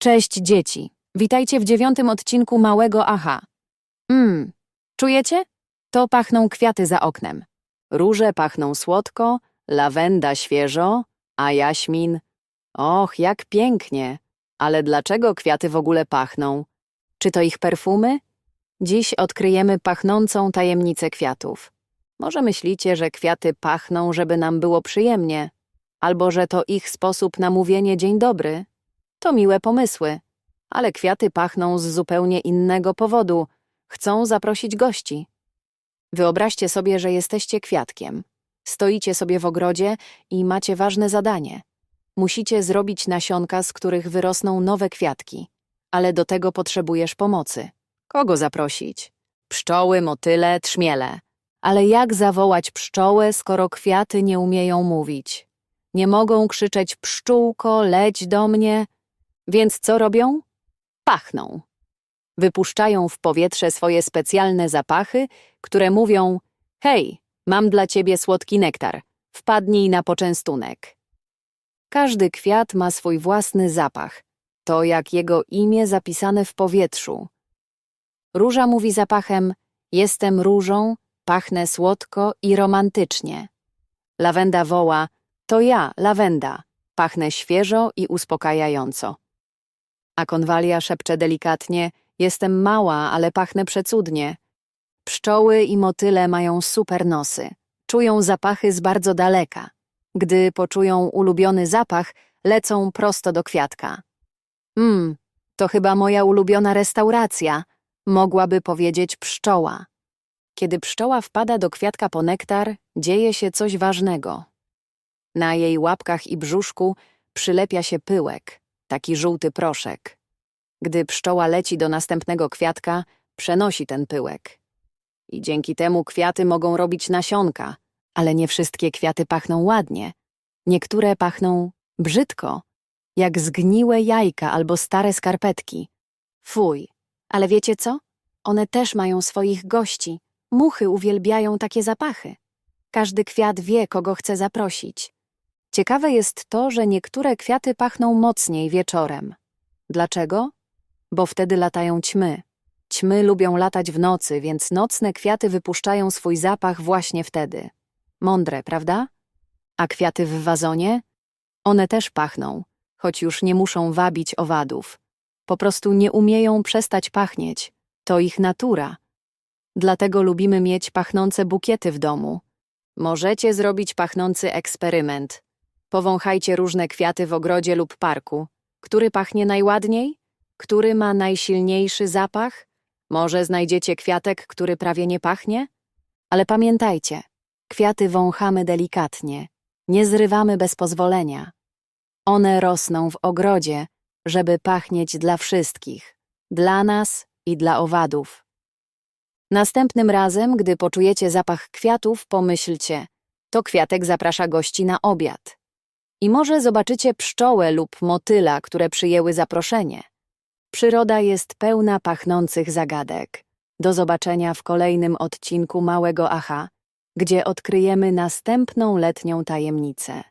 Cześć dzieci. Witajcie w dziewiątym odcinku Małego Aha. Mmm, czujecie? To pachną kwiaty za oknem. Róże pachną słodko, lawenda świeżo, a jaśmin... Och, jak pięknie! Ale dlaczego kwiaty w ogóle pachną? Czy to ich perfumy? Dziś odkryjemy pachnącą tajemnicę kwiatów. Może myślicie, że kwiaty pachną, żeby nam było przyjemnie, albo że to ich sposób na mówienie dzień dobry. To miłe pomysły, ale kwiaty pachną z zupełnie innego powodu. Chcą zaprosić gości. Wyobraźcie sobie, że jesteście kwiatkiem. Stoicie sobie w ogrodzie i macie ważne zadanie. Musicie zrobić nasionka, z których wyrosną nowe kwiatki, ale do tego potrzebujesz pomocy. Kogo zaprosić? Pszczoły, motyle, trzmiele. Ale jak zawołać pszczołę, skoro kwiaty nie umieją mówić? Nie mogą krzyczeć pszczółko, leć do mnie. Więc co robią? Pachną. Wypuszczają w powietrze swoje specjalne zapachy, które mówią: Hej, mam dla ciebie słodki nektar, wpadnij na poczęstunek. Każdy kwiat ma swój własny zapach, to jak jego imię zapisane w powietrzu. Róża mówi zapachem: Jestem różą, pachnę słodko i romantycznie. Lawenda woła: To ja, lawenda, pachnę świeżo i uspokajająco. A konwalia szepcze delikatnie: Jestem mała, ale pachnę przecudnie. Pszczoły i motyle mają super nosy. Czują zapachy z bardzo daleka. Gdy poczują ulubiony zapach, lecą prosto do kwiatka. Mmm, to chyba moja ulubiona restauracja, mogłaby powiedzieć pszczoła. Kiedy pszczoła wpada do kwiatka po nektar, dzieje się coś ważnego. Na jej łapkach i brzuszku przylepia się pyłek, taki żółty proszek. Gdy pszczoła leci do następnego kwiatka, przenosi ten pyłek. I dzięki temu kwiaty mogą robić nasionka, ale nie wszystkie kwiaty pachną ładnie. Niektóre pachną brzydko, jak zgniłe jajka albo stare skarpetki. Fuj, ale wiecie co? One też mają swoich gości. Muchy uwielbiają takie zapachy. Każdy kwiat wie, kogo chce zaprosić. Ciekawe jest to, że niektóre kwiaty pachną mocniej wieczorem. Dlaczego? Bo wtedy latają ćmy. Ćmy lubią latać w nocy, więc nocne kwiaty wypuszczają swój zapach właśnie wtedy. Mądre, prawda? A kwiaty w wazonie? One też pachną, choć już nie muszą wabić owadów. Po prostu nie umieją przestać pachnieć. To ich natura. Dlatego lubimy mieć pachnące bukiety w domu. Możecie zrobić pachnący eksperyment. Powąchajcie różne kwiaty w ogrodzie lub parku. Który pachnie najładniej? Który ma najsilniejszy zapach? Może znajdziecie kwiatek, który prawie nie pachnie? Ale pamiętajcie, kwiaty wąchamy delikatnie, nie zrywamy bez pozwolenia. One rosną w ogrodzie, żeby pachnieć dla wszystkich, dla nas i dla owadów. Następnym razem, gdy poczujecie zapach kwiatów, pomyślcie, to kwiatek zaprasza gości na obiad. I może zobaczycie pszczołę lub motyla, które przyjęły zaproszenie. Przyroda jest pełna pachnących zagadek. Do zobaczenia w kolejnym odcinku Małego Aha, gdzie odkryjemy następną letnią tajemnicę.